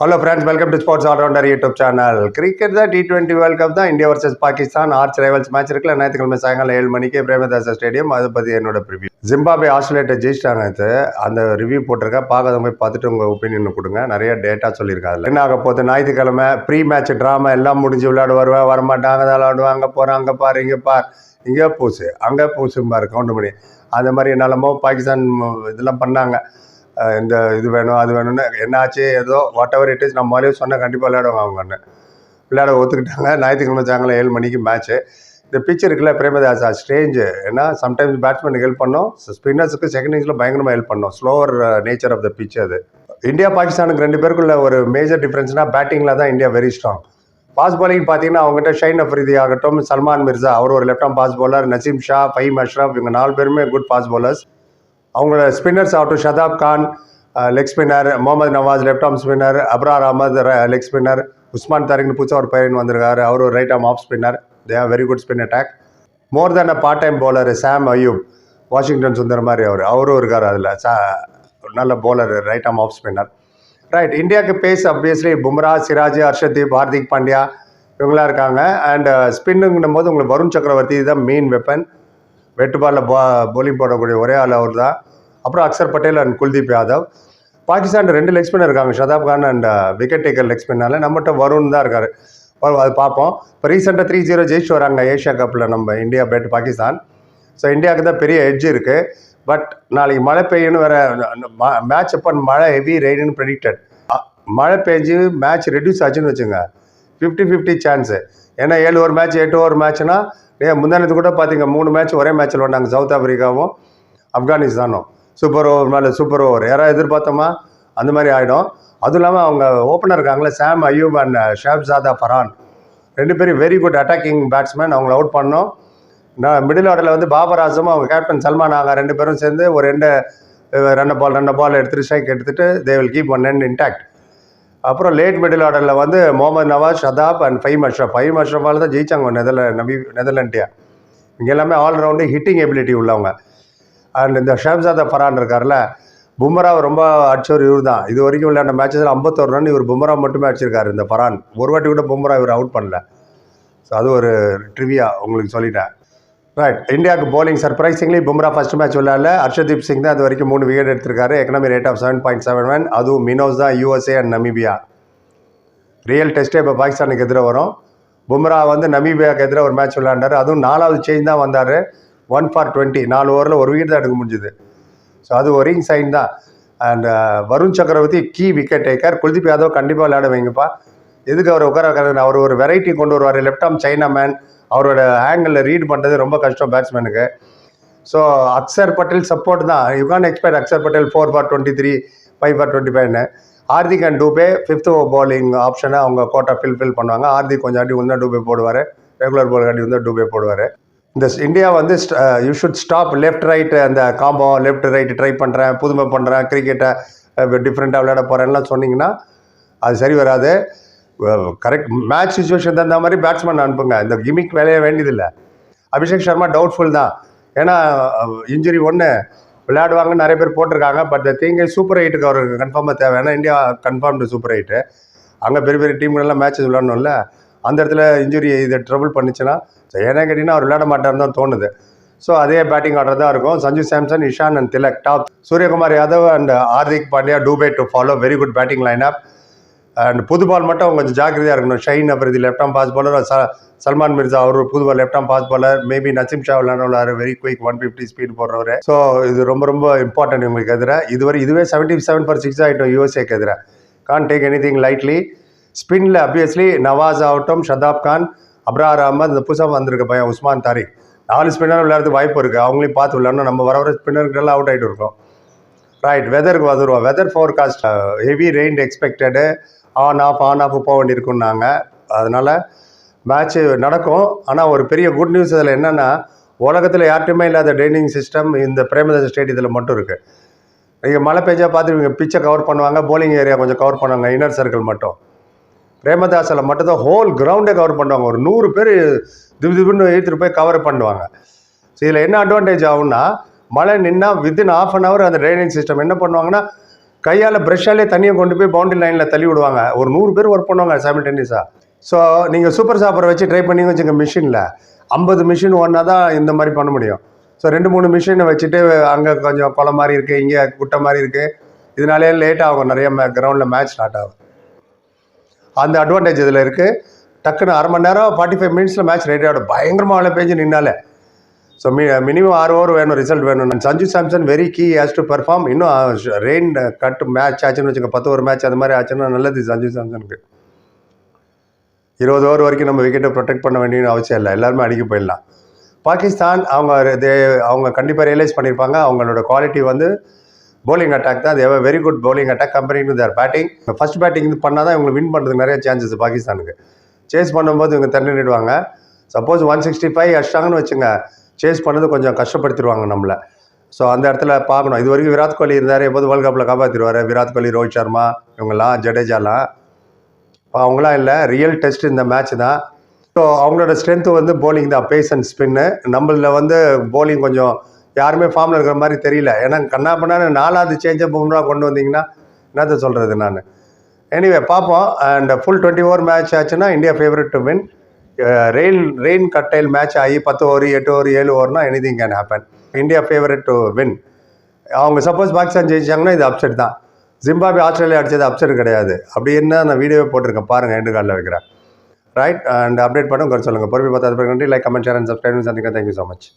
Hello friends welcome to sports allrounder YouTube channel cricket தான் T twenty world cup தான் India versus Pakistan arch rivals match இருக்குல்ல ஞாயிற்றுக்கிழமை சாயங்காலம் ஏழு மணிக்கு பிரேமதாசா ஸ்டேடியம். அதை பற்றி என்னோட ப்ரிவியூ ஜிம்பாபே ஆஸ்திரேலியா ஜெயிச்சிட்டாங்க இது அந்த ரிவ்யூ போட்டிருக்கேன் பார்க்காத போய் பார்த்துட்டு உங்கள் ஒப்பீனியன் கொடுங்க. நிறைய டேட்டா சொல்லியிருக்காங்க என்ன ஆக போகுது? ஞாயிற்றுக்கிழமை ப்ரீ மேட்ச் ட்ராமா எல்லாம் முடிஞ்சு விளையாட வருவேன் வரமாட்டாங்க அதை அங்கே போகிறேன் அங்கே பாரு இங்கே பார். இங்கே பூசு அங்கே பூசும்பார் கவுண்ட் பண்ணி. அந்த மாதிரி என்னெல்லாமோ பாகிஸ்தான் இதெல்லாம் பண்ணாங்க. இந்த இது வேணும் அது வேணும்னு என்னாச்சு ஏதோ வாட் எவர் இட் இஸ் நம்ம மாதிரியே சொன்னால் கண்டிப்பாக விளையாடுவாங்க அவங்கன்னு விளையாட ஒத்துக்கிட்டாங்க. ஞாயிற்றுக்கிழமை சாயங்காலம் ஏழு மணிக்கு மேட்ச்சு இந்த பிச் இருக்குல்ல பிரேமதாசா ஸ்டேஞ்சு ஏன்னா சம்டைம்ஸ் பேட்ஸ்மேனுக்கு ஹெல்ப் பண்ணோம். ஸ்பின்னர்ஸுக்கு செகண்ட் இன்னிங்ஸில் பயங்கரமாக ஹெல்ப் பண்ணோம். Slower nature of the pitch அது. இந்தியா பாகிஸ்தானுக்கு ரெண்டு பேருக்குள்ள ஒரு மேஜர் டிஃப்ரென்ஸ்னால் பேட்டிங்கில் தான் India very strong pass bowling பார்த்தீங்கன்னா அவங்ககிட்ட ஷைன் அஃப்ரிதி ஆகட்டும் சல்மான் மிர்சா அவர் ஒரு left arm pace bowler Naseem Shah Faheem Ashraf இவங்க நாலு பேருமே குட் பாஸ் bowlers. அவங்களோட ஸ்பின்னர்ஸ் ஆகட்டும் Shadab Khan leg spinner Mohammad Nawaz left arm spinner Abrar Ahmed leg spinner Usman தாரிக்னு புதுசாக ஒரு பையன் வந்திருக்காரு அவர் ஒரு right arm off spinner they are very good spin attack more than a part time bowler Saim Ayub Washington Sundar மாதிரி அவர். அவரும் இருக்கார் அதில். சா நல்ல bowler right arm off spinner right இந்தியாவுக்கு பேஸ் அப்வியஸ்லி பும்ரா சிராஜ் ஹர்ஷதீப் ஹார்திக் பாண்டியா இவங்களாம் இருக்காங்க. அண்ட் ஸ்பின்னுங்கும் போது உங்களுக்கு வருண் சக்கரவர்த்தி தான் மெயின் வெப்பன் வெட்டு பாலில் பா போலிங் போடக்கூடிய ஒரே ஆள் அவர் தான் அப்புறம் அக்சர் பட்டேல் அண்ட் குல்தீப் யாதவ். பாகிஸ்தான் ரெண்டு லெக் ஸ்பின்னர் இருக்காங்க Shadab Khan and wicket taker leg ஸ்பின்னால் நம்மகிட்ட வருண் தான் இருக்கார். அது பார்ப்போம். இப்போ ரீசெண்டாக த்ரீ ஜீரோ ஜெயிச்சு வராங்க ஏஷியா கப்பில் நம்ம இந்தியா பேட் பாகிஸ்தான். ஸோ இந்தியாவுக்கு தான் பெரிய எட்ஜ் இருக்குது பட் நாளைக்கு மழை பெய்யணும் வேற மேட்ச் அப்போ மழை ஹெவி ரெயின்னு ப்ரெடிக்டட் மழை பெஞ்சு மேட்ச் ரெடியூஸ் ஆச்சுன்னு வச்சுங்க. ஃபிஃப்டி ஃபிஃப்டி சான்ஸு ஏன்னா ஏழு ஒரு மேட்ச் எட்டு ஒரு மேட்ச்னா ஏ முந்தானத்து கூட பார்த்தீங்க மூணு மேட்ச் ஒரே மேட்ச்சில் வந்தாங்க சவுத் ஆப்பிரிக்காவும் ஆப்கானிஸ்தானும். சூப்பர் ஓவர் மேலே சூப்பர் ஓவர் யாராவது எதிர்பார்த்தோமா? அந்த மாதிரி ஆகிடும் அதுவும் இல்லாமல் அவங்க ஓப்பனர் இருக்காங்களே சாம் அயூப் அண்ட் ஷாப்ஸாதா ஃபரான் ரெண்டு பேரும் வெரி குட் அட்டாக்கிங் பேட்ஸ்மேன் அவங்கள அவுட் பண்ணோம். நான் மிடில் ஆர்டரில் வந்து பாபர் ஆசமும் அவங்க கேப்டன் சல்மான் ஆகா ரெண்டு பேரும் சேர்ந்து ஒரு ரெண்டு ரெண்டு பால் ரெண்டு பால் எடுத்துட்டு ஸ்ட்ரைக் எடுத்துகிட்டு they will keep one and intact அப்புறம் லேட் மிடில் ஆர்டரில் வந்து முகமது நவாஸ் ஷதாப் அண்ட் ஃபைம் அஷ்ரஃப் ஃபைம் அஷ்ரஃபால் தான் ஜெயிச்சாங்க நெதர்ல நபி நெதர்லாண்டியா. இங்கே எல்லாமே ஆல்ரவுண்டு ஹிட்டிங் எபிலிட்டி உள்ளவங்க. அண்ட் இந்த ஷேம்சாதா ஃபரான் இருக்கார்ல பும்ரா ரொம்ப அடிச்சவர் இவர் தான் இது வரைக்கும் விளையாண்ட மேட்சஸில் ஐம்பத்தோரு ரன் இவர் பும்ரா மட்டுமே அடிச்சிருக்காரு இந்த பரான் ஒரு வாட்டி கூட பும்ரா இவர் அவுட் பண்ணல. ஸோ அது ஒரு ட்ரிவியா உங்களுக்கு சொல்லிட்டேன். ரைட் இந்தியாவுக்கு bowling surprisingly Bumrah first match விளையாடல. ஹர்ஷதீப் சிங் தான் அது வரைக்கும் மூணு விக்கெட் எடுத்திருக்காரு. Economy rate of seven point seven one அதுவும் மினோஸ் தான் யூஎஸ்ஏ அண்ட் நமீபியா ரியல் டெஸ்ட்டே இப்போ பாகிஸ்தானுக்கு எதிராக வரும். பும்ரா வந்து நமீபியாவுக்கு எதிராக ஒரு மேட்ச் விளையாண்டார். அதுவும் நாலாவது சேஞ்ச் தான் வந்தார். ஒன் ஃபார் டுவெண்ட்டி நாலு ஓவரில் ஒரு விக்கெட் தான் எடுக்க முடிஞ்சுது. ஸோ அது ஒரிங் சைன் தான். And uh, Varun Chakravarthy key wicket taker Kuldeep Yadav கண்டிப்பாக விளையாட வைங்கப்பா. எதுக்கு அவர் உட்கார வைக்கிறாரு? அவர் ஒரு வெரைட்டி கொண்டு வருவார். லெஃப்ட் ஆம் சைனா மேன் அவரோட ஆங்கிளில் ரீட் பண்ணுறது ரொம்ப கஷ்டம் பேட்ஸ்மேனுக்கு ஸோ அக்ஷர் பட்டேல் சப்போர்ட் தான். You can expect Axar Patel four for twenty three five for twenty ஃபைவ்னு Hardik and Dube fifth bowling ஆப்ஷனை அவங்க கோட்டா ஃபில் ஃபில் பண்ணுவாங்க. ஹார்திக் கொஞ்சம் அடி வந்தால் டூபே போடுவார். ரெகுலர் பால் அடி வந்தால் டூபே போடுவார். இந்த இந்தியா வந்து you should stop left right அந்த காம்போ லெஃப்ட் ரைட்டு ட்ரை பண்ணுறேன் புதுமை பண்ணுறேன் கிரிக்கெட்டை டிஃப்ரெண்ட்டாக விளையாட போகிறேன்லாம் சொன்னீங்கன்னா அது சரி வராது. கரெக்ட் மேட்ச் சுச்சுவேஷன் தகுந்த மாதிரி பேட்ஸ்மேன் அனுப்புங்க. இந்த கிமிக் வேலையே வேண்டியதில்லை. அபிஷேக் சர்மா டவுட்ஃபுல் தான். ஏன்னா இன்ஜுரி ஒன்று விளையாடுவாங்க நிறைய பேர் போட்டிருக்காங்க. பட் திங்க சூப்பர் எயிட்டுக்கு அவருக்கு கன்ஃபார்மாக தேவை. ஏன்னா இந்தியா கன்ஃபார்ம்டு சூப்பர் எயிட்டு அங்கே பெரிய பெரிய டீம்களெல்லாம் மேட்சஸ் விளையாடணும்ல. அந்த இடத்துல இன்ஜுரி இது ட்ரபிள் பண்ணுச்சுன்னா ஏன்னா கேட்டிங்கன்னா அவர் விளையாட மாட்டார்னு தான் தோணுது. ஸோ அதே பேட்டிங் ஆர்டர் தான் இருக்கும். Sanju Samson Ishan and Tilak top Suryakumar Yadav and Hardik Pandya Dube to follow very good batting line up and புது பால் மட்டும் அவங்க கொஞ்சம் ஜாக்கிரதையாக இருக்கணும். Shaheen Afridi left arm pace bowler ச சல்மான் மிர்சா அவர் புது ball left arm pace bowler maybe Naseem Shah விளையாடுவார். Very quick one fifty speed போடுறவர். So இது ரொம்ப ரொம்ப இம்பார்ட்டன்ட் உங்களுக்கு எதிராக இதுவரை இதுவே செவன்ட்டி செவன் ஃபார் சிக்ஸ் ஆகிட்டோம் யூஎஸ்ஏக்கு எதிராக Khan take anything lightly ஸ்பின்ல அப்வியஸ்லி நவாஸ் ஆகட்டும் ஷதாப் கான் அப்ரார் அஹமத் இந்த புதுசாக வந்திருக்க பையன் உஸ்மான் தாரிக் நாலு ஸ்பின்னர் விளையாடுறது வாய்ப்பு இருக்குது அவங்களையும் பார்த்து விளையாடணும். நம்ம வர வர ஸ்பின்னருக்கெல்லாம் அவுட் ஆகிட்டு இருக்கோம். ரைட் வெதருக்கு வந்துடுவோம் weather forecast heavy rain expected on off on off போக வேண்டியிருக்குன்னாங்க அதனால் மேட்ச்சு நடக்கும். ஆனால் ஒரு பெரிய குட் நியூஸ் அதில் என்னென்னா உலகத்தில் யார்ட்டுமே இல்லாத ட்ரைனிங் சிஸ்டம் இந்த பிரேமதாஸ் ஸ்டேடியத்தில் மட்டும் இருக்குது நீங்கள் மழை பெஞ்சா பார்த்துருவீங்க பிச்சை கவர் பண்ணுவாங்க போலிங் ஏரியா கொஞ்சம் கவர் பண்ணுவாங்க இன்னர் சர்க்கிள் மட்டும். பிரேமதாசில் மட்டும்தான் ஹோல் கிரவுண்டே கவர் பண்ணுவாங்க. ஒரு நூறு பேர் திபு திபுன்னு எழுத்துட்டு போய் கவர் பண்ணுவாங்க. ஸோ இதில் என்ன அட்வான்டேஜ் ஆகும்னா மழை நின்னா வித்தின் ஆஃப் அன் ஹவர் அந்த ட்ரைனேஜ் சிஸ்டம் என்ன பண்ணுவாங்கன்னா கையால் ப்ரெஷ்ஷாலே தண்ணியை கொண்டு போய் பவுண்டரி லைனில் தள்ளி விடுவாங்க. ஒரு நூறு பேர் ஒர்க் பண்ணுவாங்க சைமில்டேனியஸாக ஸோ நீங்கள் சூப்பர் சாப்பரை வச்சு ட்ரை பண்ணி வச்சுங்க மிஷினில் ஐம்பது மிஷின் ஒன்றா தான் இந்த மாதிரி பண்ண முடியும். ஸோ ரெண்டு மூணு மிஷினை வச்சுட்டு அங்கே கொஞ்சம் குளம் மாதிரி இருக்குது இங்கே குட்டை மாதிரி இருக்குது இதனாலே லேட் ஆகும். நிறைய கிரவுண்டில் மேட்ச் ஸ்டார்ட் ஆகும். அந்த அட்வான்டேஜ் இதில் இருக்குது டக்குன்னு அரை மணி நேரம் ஃபார்ட்டி ஃபைவ் மினிட்ஸில் மேட்ச் ரெடி ஆகிடும் பயங்கரமாக மழை பெஞ்சு நின்னாலே. ஸோ மி மினிமம் ஆறு ஓவர் வேணும் ரிசல்ட் வேணும் Sanju Samson very key has to perform இன்னும் ரெயின் கட் மேட்ச் ஆச்சுன்னு வச்சுக்க பத்து ஒரு மேட்ச் அந்த மாதிரி ஆச்சுன்னா நல்லது சஞ்சு சாம்சனுக்கு இருபது ஓவர் வரைக்கும் நம்ம விக்கெட்டை ப்ரொடெக்ட் பண்ண வேண்டிய அவசியம் இல்லை. எல்லாருமே அடிக்க போயிடலாம். பாகிஸ்தான் அவங்க தே அவங்க கண்டிப்பாக ரியலைஸ் பண்ணியிருப்பாங்க அவங்களோட குவாலிட்டி வந்து பவுலிங் அட்டாக் தான். தேவை very good bowling attack company there batting first batting இது பண்ணால் தான் இவங்களுக்கு வின் பண்ணுறதுக்கு நிறைய சான்சஸ் பாகிஸ்தானுக்கு. சேஸ் பண்ணும்போது இவங்க திரண்டிடுவாங்க சப்போஸ் ஒன் சிக்ஸ்டி ஃபைவ் அடிச்சிட்டாங்கன்னு வச்சுங்க சேஸ் பண்ணது கொஞ்சம் கஷ்டப்படுத்திடுவாங்க நம்மளை. ஸோ அந்த இடத்துல பார்க்கணும். இது வரைக்கும் விராட் கோலி இருந்தார் எப்போது வேர்ல்ட் கப்பில் காப்பாற்றிடுவார் விராட் கோலி ரோஹித் சர்மா இவங்கெல்லாம் ஜடேஜாலாம். இப்போ அவங்களாம் இல்லை ரியல் டெஸ்ட் இந்த மேட்ச் தான். ஸோ அவங்களோட ஸ்ட்ரென்த்து வந்து போலிங் தான். பேஸ் அண்ட் ஸ்பின்னு நம்மளில் வந்து போலிங் கொஞ்சம் யாருமே ஃபார்மில் இருக்கிற மாதிரி தெரியல. ஏன்னா கண்ணா பண்ணான்னு நாலாவது சேஞ்சை பும்ரா கொண்டு வந்தீங்கன்னா என்னத்த சொல்கிறது நான்? எனிவே பார்ப்போம். And full twenty over match ஆச்சுன்னா India favourite to win rail rain கட்டைல் match ஆகி பத்து ஓவர் எட்டு ஓவர் ஏழு ஓவர்னா anything can happen India favourite to win அவங்க சப்போஸ் பாகிஸ்தான் ஜெயிச்சாங்கன்னா இது அப்செட் தான். ஜிம்பாபே ஆஸ்திரேலியா அடிச்சது அப்செட் கிடையாது. அப்படி என்ன நான் வீடியோவே போட்டிருக்கேன். பாருங்கள் எண்டு காலில் வைக்கிறேன். ரைட் அண்ட் அப்டேட் பண்ணுங்க சொல்லுங்கள் பொறுமை பார்த்து நன்றி. Like comment share and subscribe சந்திக்க தேங்க்யூ ஸோ மச்